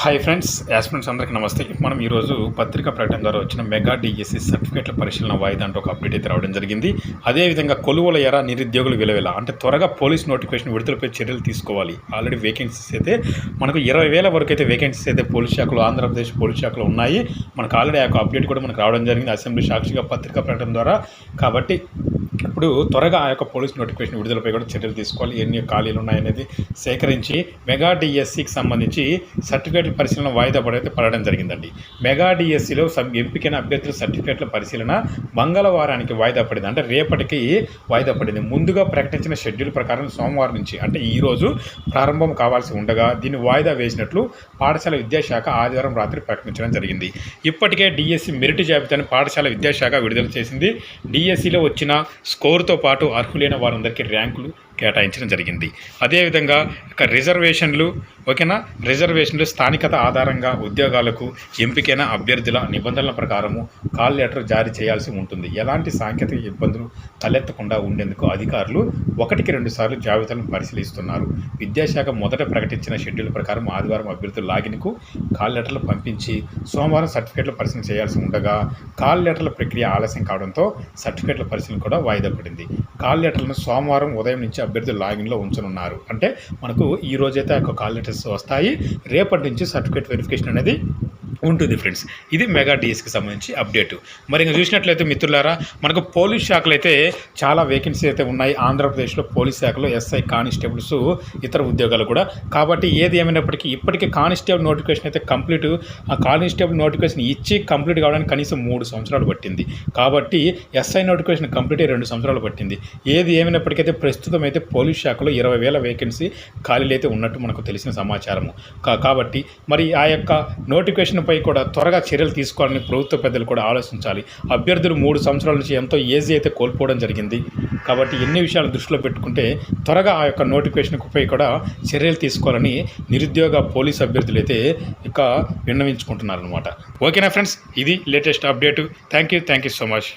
Hi friends aspirants అందరికీ నమస్తే. మనం ఈరోజు పత్రికా ప్రకటన ద్వారా వచ్చిన మెగా డిఎస్సి సర్టిఫికేట్ల పరిశీలన వాయిదా అంటూ ఒక అప్డేట్ అయితే రావడం జరిగింది. అదేవిధంగా కొలువుల ఎర నిరుద్యోగులు విలువెల అంటే త్వరగా పోలీస్ నోటిఫికేషన్ విడుదలపై చర్యలు తీసుకోవాలి. ఆల్రెడీ వేకెన్సీస్ అయితే మనకు ఇరవై వేల వరకు అయితే వేకెన్సీస్ అయితే పోలీస్ శాఖలో ఆంధ్రప్రదేశ్ పోలీస్ శాఖలో ఉన్నాయి. మనకు ఆల్రెడీ ఆ అప్డేట్ కూడా మనకు రావడం జరిగింది అసెంబ్లీ సాక్షిగా పత్రికా ప్రకటన ద్వారా. కాబట్టి ఇప్పుడు త్వరగా ఆ యొక్క పోలీస్ నోటిఫికేషన్ విడుదలపై కూడా చర్యలు తీసుకోవాలి. ఎన్ని ఖాళీలు ఉన్నాయనేది సేకరించి మెగా డిఎస్సికి సంబంధించి సర్టిఫికేట్ సర్టిఫికేట్ల పరిశీలన వాయిదా పడైతే పడడం జరిగిందండి. మెగా డిఎస్సిలో ఎంపికైన అభ్యర్థుల సర్టిఫికేట్ల పరిశీలన మంగళవారానికి వాయిదా పడింది. అంటే రేపటికి వాయిదా పడింది. ముందుగా ప్రకటించిన షెడ్యూల్ ప్రకారం సోమవారం నుంచి అంటే ఈరోజు ప్రారంభం కావాల్సి ఉండగా దీన్ని వాయిదా వేసినట్లు పాఠశాల విద్యాశాఖ ఆదివారం రాత్రి ప్రకటించడం జరిగింది. ఇప్పటికే డిఎస్సి మెరిట్ జాబితాను పాఠశాల విద్యాశాఖ విడుదల చేసింది. డిఎస్సిలో వచ్చిన స్కోరుతో పాటు అర్హులైన వారందరికీ ర్యాంకులు కేటాయించడం జరిగింది. అదేవిధంగా ఇక రిజర్వేషన్లు ఓకేనా? రిజర్వేషన్లు స్థానికత ఆధారంగా ఉద్యోగాలకు ఎంపికైన అభ్యర్థుల నిబంధనల ప్రకారము కాల్ లెటర్ జారీ చేయాల్సి ఉంటుంది. ఎలాంటి సాంకేతిక ఇబ్బందులు తలెత్తకుండా ఉండేందుకు అధికారులు ఒకటికి రెండు సార్లు జాబితాలను పరిశీలిస్తున్నారు. విద్యాశాఖ మొదట ప్రకటించిన షెడ్యూల్ ప్రకారం ఆదివారం అభ్యర్థుల లాగిన్కు కాల్ లెటర్లు పంపించి సోమవారం సర్టిఫికేట్ల పరిశీలన చేయాల్సి ఉండగా కాల్ లెటర్ల ప్రక్రియ ఆలస్యం కావడంతో సర్టిఫికేట్ల పరిశీలన కూడా వాయిదా పడింది. కాల్ లెటర్లను సోమవారం ఉదయం నుంచి అభ్యర్థులు లాగిన్లో ఉంచనున్నారు. అంటే మనకు ఈ రోజైతే ఆ యొక్క కాల్ లెటర్స్ వస్తాయి. రేపటి నుంచి సర్టిఫికేట్ వెరిఫికేషన్ అనేది ఉంటుంది ఫ్రెండ్స్. ఇది మెగా డిఎస్కి సంబంధించి అప్డేట్. మరి ఇంకా చూసినట్లయితే మిత్రులారా మనకు పోలీస్ శాఖలు అయితే చాలా వేకెన్సీ అయితే ఉన్నాయి. ఆంధ్రప్రదేశ్లో పోలీస్ శాఖలో ఎస్ఐ కానిస్టేబుల్స్ ఇతర ఉద్యోగాలు కూడా. కాబట్టి ఏది ఏమైనప్పటికీ ఇప్పటికీ కానిస్టేబుల్ నోటిఫికేషన్ అయితే కంప్లీట్ ఆ కానిస్టేబుల్ నోటిఫికేషన్ ఇచ్చి కంప్లీట్ కావడానికి కనీసం మూడు సంవత్సరాలు పట్టింది. కాబట్టి ఎస్ఐ నోటిఫికేషన్ కంప్లీట్ అయ్యి రెండు సంవత్సరాలు పట్టింది. ఏది ఏమైనప్పటికైతే ప్రస్తుతం అయితే పోలీస్ శాఖలో ఇరవై వేల వేకెన్సీ ఖాళీలు అయితే ఉన్నట్టు మనకు తెలిసిన సమాచారము. కా కాబట్టి మరి ఆ యొక్క నోటిఫికేషన్పై కూడా త్వరగా చర్యలు తీసుకోవాలని ప్రభుత్వ పెద్దలు కూడా ఆలోచించాలి. అభ్యర్థులు మూడు సంవత్సరాల నుంచి ఎంతో ఏజీ అయితే కోల్పోవడం జరిగింది. కాబట్టి ఎన్ని విషయాలు దృష్టిలో పెట్టుకుంటే త్వరగా ఆ యొక్క నోటిఫికేషన్పై కూడా చర్యలు తీసుకోవాలని నిరుద్యోగ పోలీస్ అభ్యర్థులు అయితే ఇక విన్నవించుకుంటున్నారు అనమాట ఓకేనా ఫ్రెండ్స్? ఇది latest update. Thank you. Thank you so much.